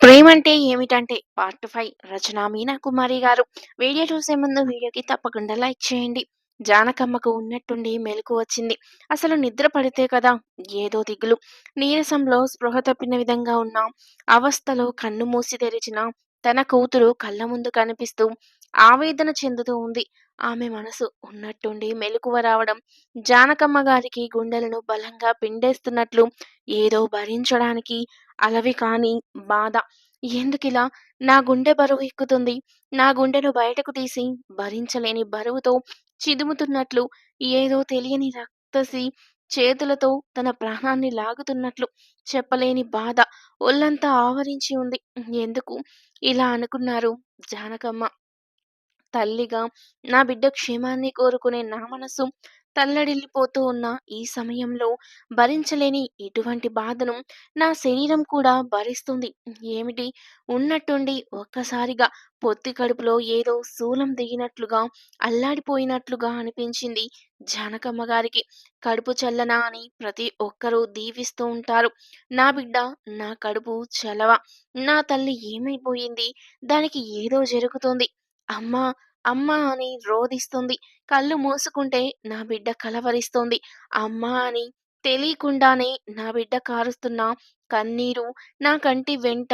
ప్రేమంటే ఏమిటంటే part five Rachana Meena Kumari garu. Video చూసే ముందు వీడియోకి తప్పకుండా లైక్ చేయండి. జానకమ్మకు ఉన్నట్టుండి మెలకు వచ్చింది. అసలు నిద్ర పడితే కదా? ఏదో దిగులు. నీరసంలో స్పృహ తప్పిన విధంగా ఉన్న అవస్థలో కన్ను మూసి తెరిచిన తన కూతురు కళ్ళ ముందు కనిపిస్తూ ఆవేదన చెందుతూ ఉంది. ఆమె మనసు ఉన్నట్టుండి మెలకువ రావడం జానకమ్మ గారికి గుండెలను బలంగా పిండేస్తున్నట్లు ఏదో భరించడానికి అలవి కాని బాధ. ఎందుకిలా? నా గుండె బరువు ఎక్కుతుంది. నా గుండెను బయటకు తీసి భరించలేని బరువుతో చిదుముతున్నట్లు ఏదో తెలియని రక్తసి చేతులతో తన ప్రాణాన్ని లాగుతున్నట్లు చెప్పలేని బాధ ఒళ్ళంతా ఆవరించి ఉంది. ఎందుకు ఇలా అనుకున్నారు జానకమ్మ? తల్లిగా నా బిడ్డ క్షేమాన్ని కోరుకునే నా మనసు తల్లడిల్లిపోతూ ఉన్న ఈ సమయంలో భరించలేని ఇటువంటి బాధను నా శరీరం కూడా భరిస్తుంది. ఏమిటి? ఉన్నట్టుండి ఒక్కసారిగా పొత్తి కడుపులో ఏదో శూలం దిగినట్లుగా అల్లాడిపోయినట్లుగా అనిపించింది జానకమ్మ గారికి. కడుపు చల్లనా అని ప్రతి ఒక్కరూ దీవిస్తూ ఉంటారు. నా బిడ్డ నా కడుపు చలవ. నా తల్లి ఏమైపోయింది? దానికి ఏదో జరుగుతుంది. అమ్మా అమ్మా అని రోధిస్తుంది. కళ్ళు మూసుకుంటే నా బిడ్డ కలవరిస్తోంది. అమ్మా అని తెలియకుండానే నా బిడ్డ కారుస్తున్న కన్నీరు నా కంటి వెంట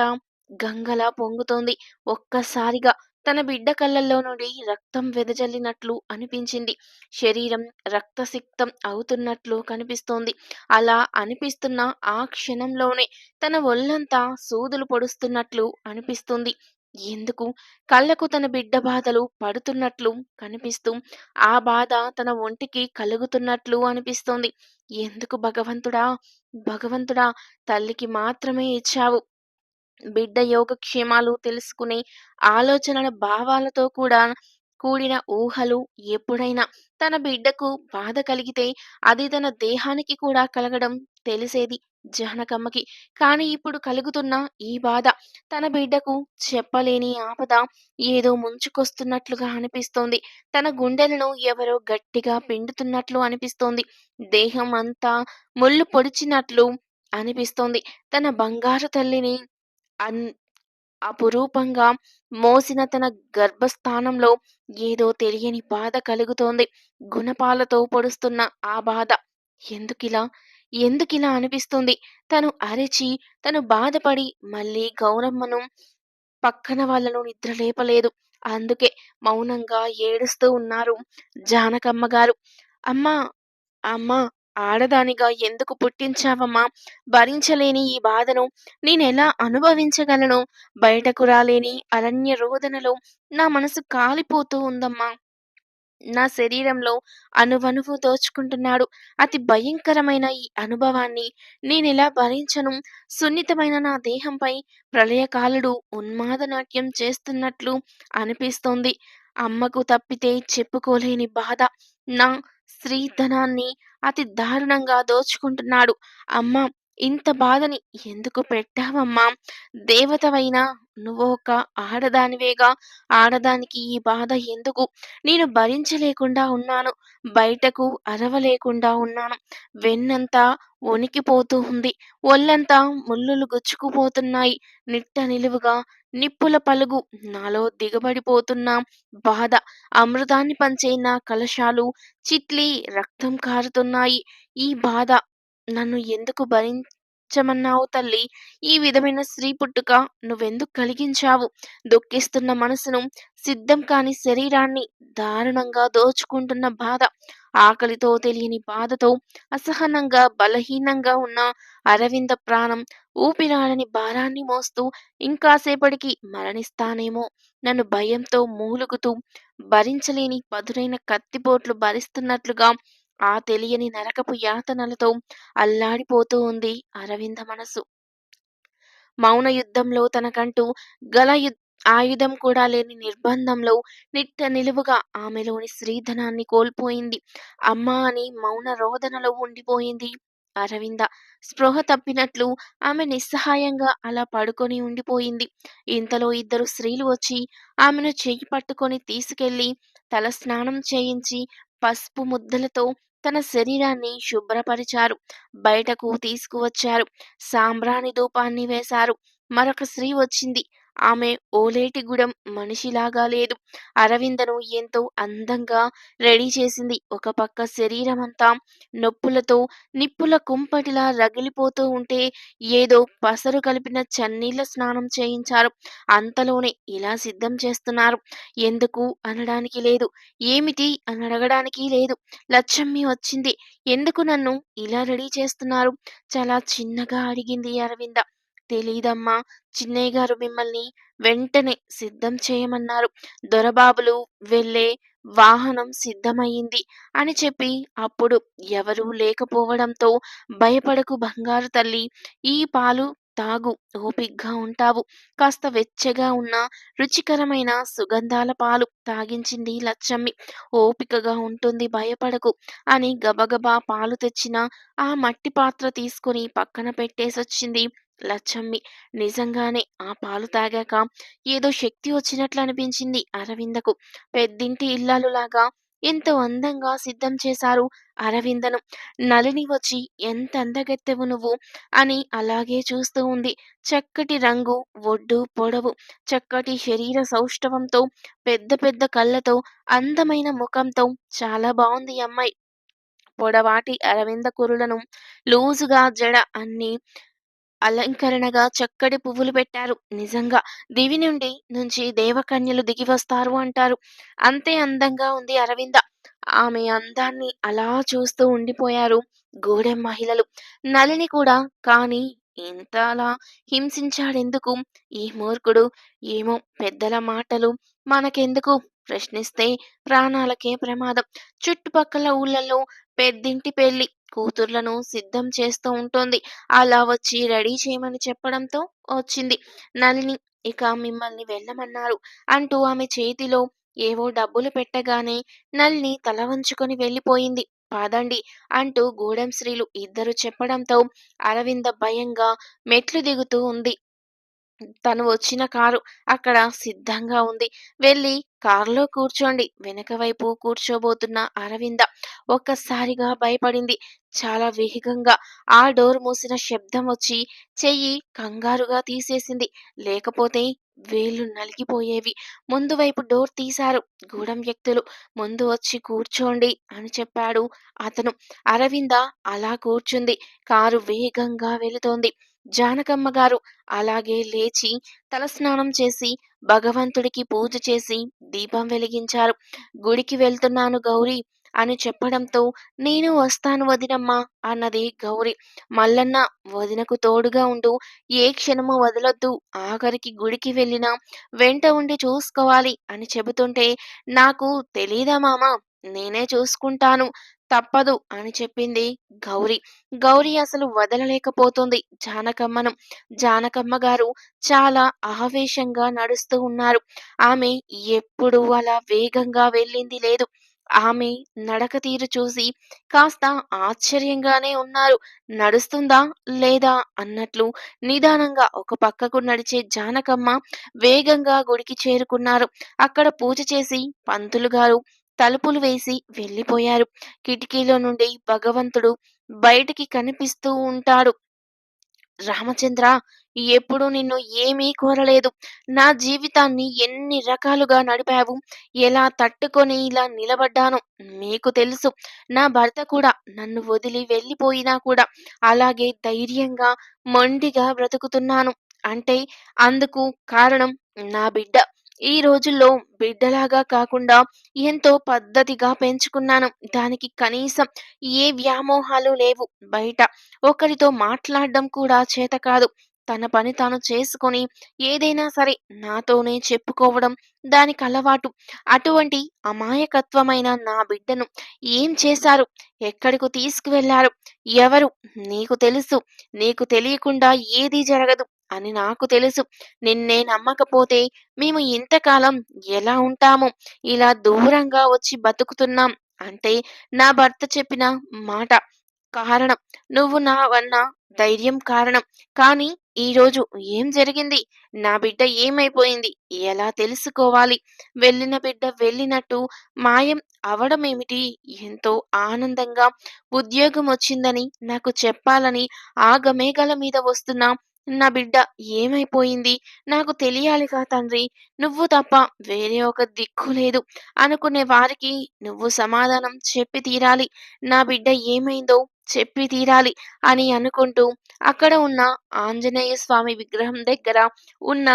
గంగలా పొంగుతోంది. ఒక్కసారిగా తన బిడ్డ కళ్ళల్లో నుండి రక్తం వెదజల్లినట్లు అనిపించింది. శరీరం రక్తసిక్తం అవుతున్నట్లు కనిపిస్తోంది. అలా అనిపిస్తున్న ఆ క్షణంలోనే తన ఒళ్ళంతా సూదులు పొడుస్తున్నట్లు అనిపిస్తుంది. ఎందుకు? కళ్ళకు తన బిడ్డ బాధలు పడుతున్నట్లు కనిపిస్తూ ఆ బాధ తన ఒంటికి కలుగుతున్నట్లు అనిపిస్తోంది. ఎందుకు భగవంతుడా? భగవంతుడా తల్లికి మాత్రమే ఇచ్చావు. బిడ్డ యోగక్షేమాలు తెలుసుకునే ఆలోచనల భావాలతో కూడా కూడిన ఊహలు ఎప్పుడైనా తన బిడ్డకు బాధ కలిగితే అది తన దేహానికి కూడా కలగడం తెలిసేది జానకమ్మకి. కానీ ఇప్పుడు కలుగుతున్న ఈ బాధ తన బిడ్డకు చెప్పలేని ఆపద ఏదో ముంచుకొస్తున్నట్లుగా అనిపిస్తోంది. తన గుండెలను ఎవరో గట్టిగా పిండుతున్నట్లు అనిపిస్తోంది. దేహం అంతా ముళ్ళు పొడిచినట్లు అనిపిస్తోంది. తన బంగారు తల్లిని అన్ అపురూపంగా మోసిన తన గర్భస్థానంలో ఏదో తెలియని బాధ కలుగుతోంది. గుణపాలతో పొడుస్తున్న ఆ బాధ ఎందుకిలా? ఎందుకిలా అనిపిస్తుంది? తను అరిచి తను బాధపడి మళ్ళీ గౌరమ్మను పక్కన వాళ్ళను నిద్ర లేపలేదు. అందుకే మౌనంగా ఏడుస్తూ ఉన్నారు జానకమ్మ గారు. అమ్మా అమ్మా ఆడదానిగా ఎందుకు పుట్టించావమ్మా? భరించలేని ఈ బాధను నేనెలా అనుభవించగలను? బయటకు రాలేని అరణ్య రోదనలో నా మనసు కాలిపోతూ ఉందమ్మా. నా శరీరంలో అనువనువు దోచుకుంటున్నాడు. అతి భయంకరమైన ఈ అనుభవాన్ని నేనెలా భరించను? సున్నితమైన నా దేహంపై ప్రళయకాలుడు ఉన్మాద నాట్యం చేస్తున్నట్లు అనిపిస్తోంది. అమ్మకు తప్పితే చెప్పుకోలేని బాధ నా స్త్రీధనాన్ని అతి దారుణంగా దోచుకుంటున్నాడు. అమ్మ ఇంత బాధని ఎందుకు పెట్టావమ్మా? దేవతవైనా నువ్వు ఒక ఆడదానివేగా ఆడదానికి ఈ బాధ ఎందుకు? నేను భరించలేకుండా ఉన్నాను బయటకు అరవలేకుండా ఉన్నాను. వెన్నంతా వణికిపోతూ ఉంది ఒళ్ళంతా ముళ్ళులు గుచ్చుకుపోతున్నాయి. నిట్ట నిలువుగా నిప్పుల పలుగు. నాలో దిగబడిపోతున్న బాధ. అమృతాన్ని పంచే నా కలశాలు చిట్లి రక్తం కారుతున్నాయి. ఈ బాధ నన్ను ఎందుకు భరించమన్నావు తల్లి? ఈ విధమైన స్త్రీ పుట్టుక నువ్వెందుకు కలిగించావు? దుఃఖిస్తున్న మనసును సిద్ధం కాని శరీరాన్ని దారుణంగా దోచుకుంటున్న బాధ. ఆకలితో తెలియని బాధతో అసహనంగా బలహీనంగా ఉన్న అరవింద ప్రాణం ఊపిరాడని భారాన్ని మోస్తూ ఇంకాసేపటికి మరణిస్తానేమో. నన్ను భయంతో మూలుగుతూ భరించలేని పదునైన కత్తిపోట్లు భరిస్తున్నట్లుగా ఆ తెలియని నరకపు యాతనలతో అల్లాడిపోతూ ఉంది అరవింద మనసు. మౌన యుద్ధంలో తనకంటూ గల యుద్ధ ఆయుధం కూడా లేని నిర్బంధంలో నిట్ట నిలువుగా ఆమెలోని స్త్రీధనాన్ని కోల్పోయింది. అమ్మ అని మౌన రోదనలో ఉండిపోయింది. అరవింద స్పృహ తప్పినట్లు ఆమె నిస్సహాయంగా అలా పడుకొని ఉండిపోయింది. ఇంతలో ఇద్దరు స్త్రీలు వచ్చి ఆమెను చెయ్యి పట్టుకొని తీసుకెళ్ళి తల స్నానం చేయించి పసుపు ముద్దలతో తన శరీరాన్ని శుభ్రపరిచారు. బయటకు తీసుకువచ్చారు. సాంబ్రాణి ధూపాన్ని వేశారు. మరొక స్త్రీ వచ్చింది. ఆమె ఓలేటిగూడెం మనిషిలాగా లేదు. అరవిందను ఎంతో అందంగా రెడీ చేసింది. ఒక పక్క శరీరమంతా నొప్పులతో నిప్పుల కుంపటిలా రగిలిపోతూ ఉంటే ఏదో పసరు కలిపిన చన్నీళ్ళ స్నానం చేయించారు. అంతలోనే ఇలా సిద్ధం చేస్తున్నారు. ఎందుకు అనడానికి లేదు. ఏమిటి అని అడగడానికి లేదు. లచ్చమ్మి వచ్చింది. ఎందుకు నన్ను ఇలా రెడీ చేస్తున్నారు? చాలా చిన్నగా అడిగింది అరవింద. తెలీదమ్మా! చిన్నయ్య గారు మిమ్మల్ని వెంటనే సిద్ధం చేయమన్నారు. దొరబాబులు వెళ్ళే వాహనం సిద్ధమయింది అని చెప్పి అప్పుడు ఎవరూ లేకపోవడంతో భయపడకు బంగారు తల్లి. ఈ పాలు తాగు ఓపిగ్గా ఉంటావు. కాస్త వెచ్చగా ఉన్న రుచికరమైన సుగంధాల పాలు తాగించింది లచ్చమ్మి. ఓపికగా ఉంటుంది భయపడకు అని గబగబా పాలు తెచ్చిన ఆ మట్టి పాత్ర తీసుకొని పక్కన పెట్టేసొచ్చింది లచ్చమ్మి. నిజంగానే ఆ పాలు తాగాక ఏదో శక్తి వచ్చినట్లు అనిపించింది అరవిందకు. పెద్దింటి ఇల్లాలులాగా ఎంతో అందంగా సిద్ధం చేశారు అరవిందను. నలిని వచ్చి ఎంత అందగత్తెవు నువ్వు అని అలాగే చూస్తూ ఉంది. చక్కటి రంగు, ఒడ్డు, పొడవు, చక్కటి శరీర సౌష్ఠవంతో, పెద్ద పెద్ద కళ్ళతో, అందమైన ముఖంతో చాలా బాగుంది అమ్మాయి. పొడవాటి అరవింద కురులను లూజుగా జడ అన్ని అలంకరణగా చక్కటి పువ్వులు పెట్టారు. నిజంగా దివి నుండి నుంచి దేవకన్యలు దిగి వస్తారు అంటారు. అంతే అందంగా ఉంది అరవింద. ఆమె అందాన్ని అలా చూస్తూ ఉండిపోయారు గూడెం మహిళలు. నలిని కూడా కానీ ఇంతలా హింసించాడెందుకు ఈ మూర్ఖుడు? ఏమో పెద్దల మాటలు మనకెందుకు? ప్రశ్నిస్తే ప్రాణాలకే ప్రమాదం. చుట్టుపక్కల ఊళ్ళల్లో పెద్దింటి పెళ్ళి కూతుర్లను సిద్ధం చేస్తూ ఉంటోంది. అలా వచ్చి రెడీ చేయమని చెప్పడంతో వచ్చింది. నళిని ఇక మిమ్మల్ని వెళ్ళమన్నారు అంటూ ఆమె చేతిలో ఏవో డబ్బులు పెట్టగానే నళిని తల వంచుకొని వెళ్ళిపోయింది. పాదండి అంటూ గూడెం స్త్రీలు ఇద్దరు చెప్పడంతో అరవింద భయంగా మెట్లు దిగుతూ ఉంది. తను వచ్చిన కారు అక్కడ సిద్ధంగా ఉంది. వెళ్ళి కారులో కూర్చోండి వెనక వైపు కూర్చోబోతున్న అరవింద ఒక్కసారిగా భయపడింది. చాలా వేగంగా ఆ డోర్ మూసిన శబ్దం వచ్చి చెయ్యి కంగారుగా తీసేసింది. లేకపోతే వేళ్ళు నలిగిపోయేవి. ముందు వైపు డోర్ తీశారు గూడెం వ్యక్తులు. ముందు వచ్చి కూర్చోండి అని చెప్పాడు అతను. అరవింద అలా కూర్చుంది. కారు వేగంగా వెళుతోంది. జానకమ్మ గారు అలాగే లేచి తలస్నానం చేసి భగవంతుడికి పూజ చేసి దీపం వెలిగించారు. గుడికి వెళ్తున్నాను గౌరీ అని చెప్పడంతో నేను వస్తాను వదినమ్మా అన్నది గౌరి. మల్లన్న వదినకు తోడుగా ఉండు. ఏ క్షణము వదలొద్దు. ఆఖరికి గుడికి వెళ్ళినా వెంట ఉండి చూసుకోవాలి అని చెబుతుంటే నాకు తెలీదా మామా నేనే చూసుకుంటాను. తప్పదు అని చెప్పింది గౌరి. గౌరి అసలు వదలలేకపోతుంది జానకమ్మను. జానకమ్మ గారు చాలా ఆవేశంగా నడుస్తూ ఉన్నారు. ఆమె ఎప్పుడూ అలా వేగంగా వెళ్ళింది లేదు. ఆమె నడక తీరు చూసి కాస్త ఆశ్చర్యంగానే ఉన్నారు. నడుస్తుందా లేదా అన్నట్లు నిదానంగా ఒక పక్కకు నడిచే జానకమ్మ వేగంగా గుడికి చేరుకున్నారు. అక్కడ పూజ చేసి పంతులు గారు తలుపులు వేసి వెళ్ళిపోయారు. కిటికీలో నుండి భగవంతుడు బయటికి కనిపిస్తూ ఉంటాడు. రామచంద్ర ఎప్పుడు నిన్ను ఏమీ కోరలేదు. నా జీవితాన్ని ఎన్ని రకాలుగా నడిపావు. ఎలా తట్టుకొని ఇలా నిలబడ్డాను మీకు తెలుసు. నా భర్త కూడా నన్ను వదిలి వెళ్ళిపోయినా కూడా అలాగే ధైర్యంగా, మొండిగా బ్రతుకుతున్నాను. అంటే అందుకు కారణం నా బిడ్డ. ఈ రోజుల్లో బిడ్డలాగా కాకుండా ఎంతో పద్ధతిగా పెంచుకున్నాను. దానికి కనీసం ఏ వ్యామోహాలు లేవు బయట. ఒకరితో మాట్లాడడం కూడా చేత కాదు తన పని తాను చేసుకొని ఏదైనా సరే నాతోనే చెప్పుకోవడం దానికి అలవాటు. అటువంటి అమాయకత్వమైన నా బిడ్డను ఏం చేశారు? ఎక్కడికి తీసుకువెళ్ళారు ఎవరు? నీకు తెలుసు. నీకు తెలియకుండా ఏదీ జరగదు అని నాకు తెలుసు. నిన్నే నమ్మకపోతే మేము ఇంతకాలం ఎలా ఉంటాము ఇలా దూరంగా వచ్చి బతుకుతున్నాం అంటే నా భర్త చెప్పిన మాట కారణం. నువ్వు నా వన్న ధైర్యం కారణం. కానీ ఈరోజు ఏం జరిగింది? నా బిడ్డ ఏమైపోయింది? ఎలా తెలుసుకోవాలి? వెళ్ళిన బిడ్డ వెళ్ళినట్టు మాయం అవడమేమిటి? ఎంతో ఆనందంగా ఉద్యోగం వచ్చిందని నాకు చెప్పాలని ఆగమేఘల మీద వస్తున్న నా బిడ్డ ఏమైపోయింది? నాకు తెలియాలిగా తండ్రి. నువ్వు తప్ప వేరే ఒక దిక్కు లేదు అనుకునే వారికి నువ్వు సమాధానం చెప్పి తీరాలి. నా బిడ్డ ఏమైందో చెప్పి తీరాలి అని అనుకుంటూ అక్కడ ఉన్న ఆంజనేయ స్వామి విగ్రహం దగ్గర ఉన్న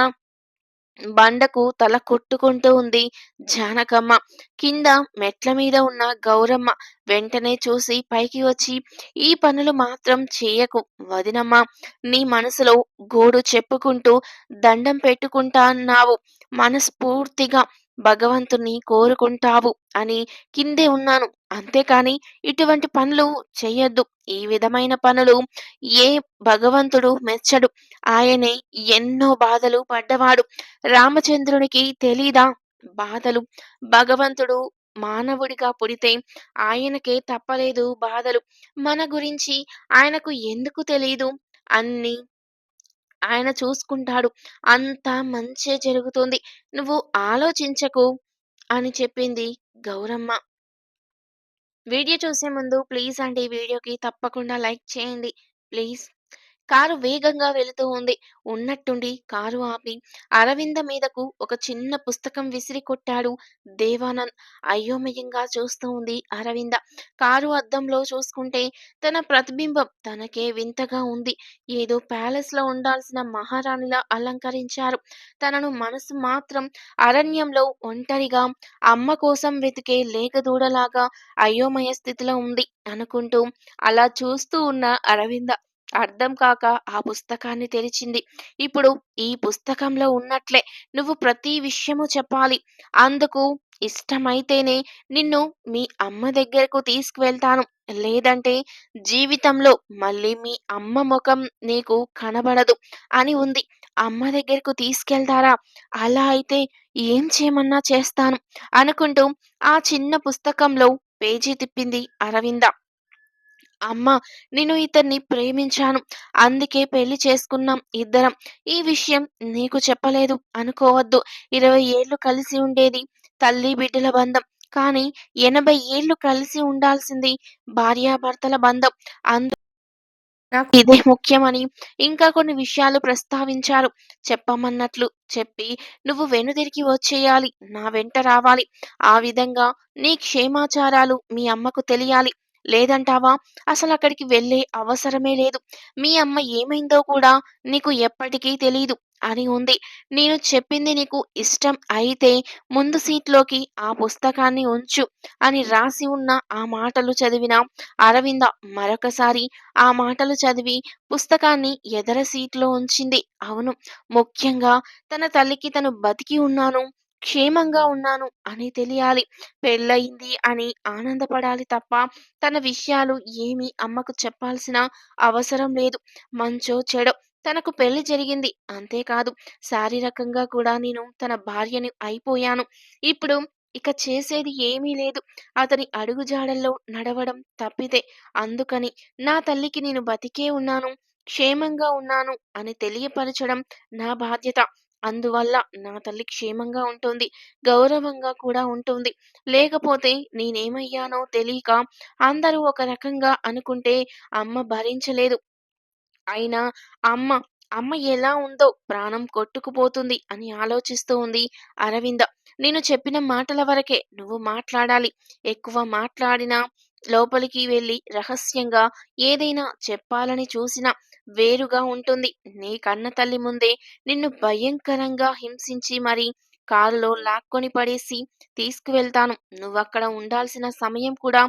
బండకు తల కొట్టుకుంటూ ఉంది జానకమ్మ. కింద మెట్ల మీద ఉన్న గౌరమ్మ వెంటనే చూసి పైకి వచ్చి ఈ పనులు మాత్రం చేయకు వదినమ్మ. నీ మనసులో గోడు చెప్పుకుంటూ దండం పెట్టుకుంటా అన్నావు. మనస్ఫూర్తిగా భగవంతుణ్ణి కోరుకుంటావు అని కిందే ఉన్నాను. అంతేకాని ఇటువంటి పనులు చేయొద్దు ఈ విధమైన పనులు ఏ భగవంతుడు మెచ్చడు. ఆయనే ఎన్నో బాధలు పడ్డవాడు. రామచంద్రునికి తెలీదా బాధలు? భగవంతుడు మానవుడిగా పుడితే ఆయనకే తప్పలేదు బాధలు. మన గురించి ఆయనకు ఎందుకు తెలీదు? అన్ని ఆయన చూసుకుంటాడు. అంతా మంచే జరుగుతుంది. నువ్వు ఆలోచించకు అని చెప్పింది గౌరమ్మ. వీడియో చూసే ముందు ప్లీజ్ అండి వీడియోకి తప్పకుండా లైక్ చేయండి. ప్లీజ్. కారు వేగంగా వెళుతూ ఉంది. ఉన్నట్టుండి కారు ఆపి అరవింద మీదకు ఒక చిన్న పుస్తకం విసిరి కొట్టాడు దేవానంద్. అయోమయంగా చూస్తూ ఉంది అరవింద. కారు అద్దంలో చూసుకుంటే తన ప్రతిబింబం తనకే వింతగా ఉంది. ఏదో ప్యాలెస్లో ఉండాల్సిన మహారాణిలా అలంకరించారు. తనను మనసు మాత్రం అరణ్యంలో ఒంటరిగా అమ్మ కోసం వెతికే లేగదూడలాగా అయోమయ స్థితిలో ఉంది అనుకుంటూ అలా చూస్తూ ఉన్న అరవింద అర్థం కాక ఆ పుస్తకాన్ని తెరిచింది. ఇప్పుడు ఈ పుస్తకంలో ఉన్నట్లే నువ్వు ప్రతి విషయము చెప్పాలి. అందుకు ఇష్టమైతేనే నిన్ను మీ అమ్మ దగ్గరకు తీసుకువెళ్తాను. లేదంటే జీవితంలో మళ్ళీ మీ అమ్మ ముఖం నీకు కనబడదు అని ఉంది. అమ్మ దగ్గరకు తీసుకెళ్తారా? అలా అయితే ఏం చేయమన్నా చేస్తాను అనుకుంటూ ఆ చిన్న పుస్తకంలో పేజీ తిప్పింది అరవింద. అమ్మా! నేను ఇతన్ని ప్రేమించాను. అందుకే పెళ్ళి చేసుకున్నాం ఇద్దరం. ఈ విషయం నీకు చెప్పలేదు అనుకోవద్దు. ఇరవై ఏళ్ళు కలిసి ఉండేది తల్లి బిడ్డల బంధం. కానీ ఎనభై ఏళ్ళు కలిసి ఉండాల్సింది భార్యాభర్తల బంధం. అందు నాకు ఇదే ముఖ్యమని ఇంకా కొన్ని విషయాలు ప్రస్తావించారు. చెప్పమన్నట్లు చెప్పి నువ్వు వెనుదిరిగి వచ్చేయాలి. నా వెంట రావాలి. ఆ విధంగా నీ క్షేమాచారాలు మీ అమ్మకు తెలియాలి. లేదంటావా? అసలు అక్కడికి వెళ్ళే అవసరమే లేదు. మీ అమ్మ ఏమైందో కూడా నీకు ఎప్పటికీ తెలీదు అని ఉంది. నేను చెప్పింది నీకు ఇష్టం అయితే ముందు సీట్లోకి ఆ పుస్తకాన్ని ఉంచు అని రాసి ఉన్న ఆ మాటలు చదివిన అరవింద మరొకసారి ఆ మాటలు చదివి పుస్తకాన్ని ఎదర సీట్లో ఉంచింది. అవును. ముఖ్యంగా తన తల్లికి తను బతికి ఉన్నాను. క్షేమంగా ఉన్నాను అని తెలియాలి. పెళ్ళయింది అని ఆనందపడాలి తప్ప తన విషయాలు ఏమీ అమ్మకు చెప్పాల్సిన అవసరం లేదు. మంచో చెడో తనకు పెళ్ళి జరిగింది. అంతేకాదు శారీరకంగా కూడా నేను తన భార్యని అయిపోయాను. ఇప్పుడు ఇక చేసేది ఏమీ లేదు. అతని అడుగుజాడల్లో నడవడం తప్పితే. అందుకని నా తల్లికి నేను బతికే ఉన్నాను. క్షేమంగా ఉన్నాను అని తెలియపరచడం నా బాధ్యత. అందువల్ల నా తల్లి క్షేమంగా ఉంటుంది. గౌరవంగా కూడా ఉంటుంది. లేకపోతే నేనేమయ్యానో తెలియక అందరూ ఒక రకంగా అనుకుంటే అమ్మ భరించలేదు. అయినా అమ్మ, అమ్మ ఎలా ఉందో ప్రాణం కొట్టుకుపోతుంది అని ఆలోచిస్తూ ఉంది అరవింద. నేను చెప్పిన మాటల వరకే నువ్వు మాట్లాడాలి. ఎక్కువ మాట్లాడినా లోపలికి వెళ్ళి రహస్యంగా ఏదైనా చెప్పాలని చూసినా వేరుగా ఉంటుంది. నీ కన్న తల్లి ముందే నిన్ను భయంకరంగా హింసించి మరి కారులో లాక్కొని పడేసి తీసుకువెళ్తాను. నువ్వక్కడ ఉండాల్సిన సమయం కూడా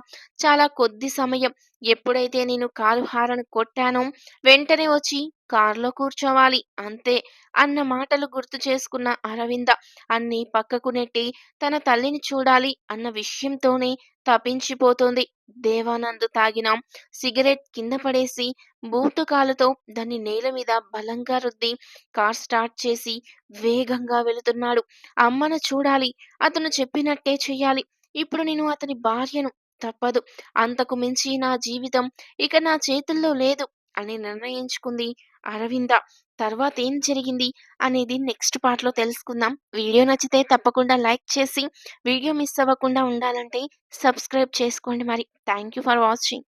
చాలా కొద్ది సమయం. ఎప్పుడైతే నేను కారు హారను కొట్టానో వెంటనే వచ్చి కారులో కూర్చోవాలి అంతే అన్న మాటలు గుర్తు చేసుకున్న అరవింద అన్ని పక్కకు నెట్టి తన తల్లిని చూడాలి అన్న విషయంతోనే తపించిపోతోంది. దేవానంద్ తాగిన సిగరెట్ కింద పడేసి బూటు కాలుతో దాన్ని నేల మీద బలంగా రుద్ది కార్ స్టార్ట్ చేసి వేగంగా వెళుతున్నాడు. అమ్మను చూడాలి. అతను చెప్పినట్టే చెయ్యాలి. ఇప్పుడు నేను అతని భార్యను. తప్పదు. అంతకు మించి నా జీవితం ఇక నా చేతుల్లో లేదు అని నిర్ణయించుకుంది అరవింద. తర్వాత ఏం జరిగింది అనేది నెక్స్ట్ పార్ట్‌లో తెలుసుకుందాం. వీడియో నచ్చితే తప్పకుండా లైక్ చేసి వీడియో మిస్ అవ్వకుండా ఉండాలంటే సబ్స్క్రైబ్ చేసుకోండి మరి. Thank you for watching.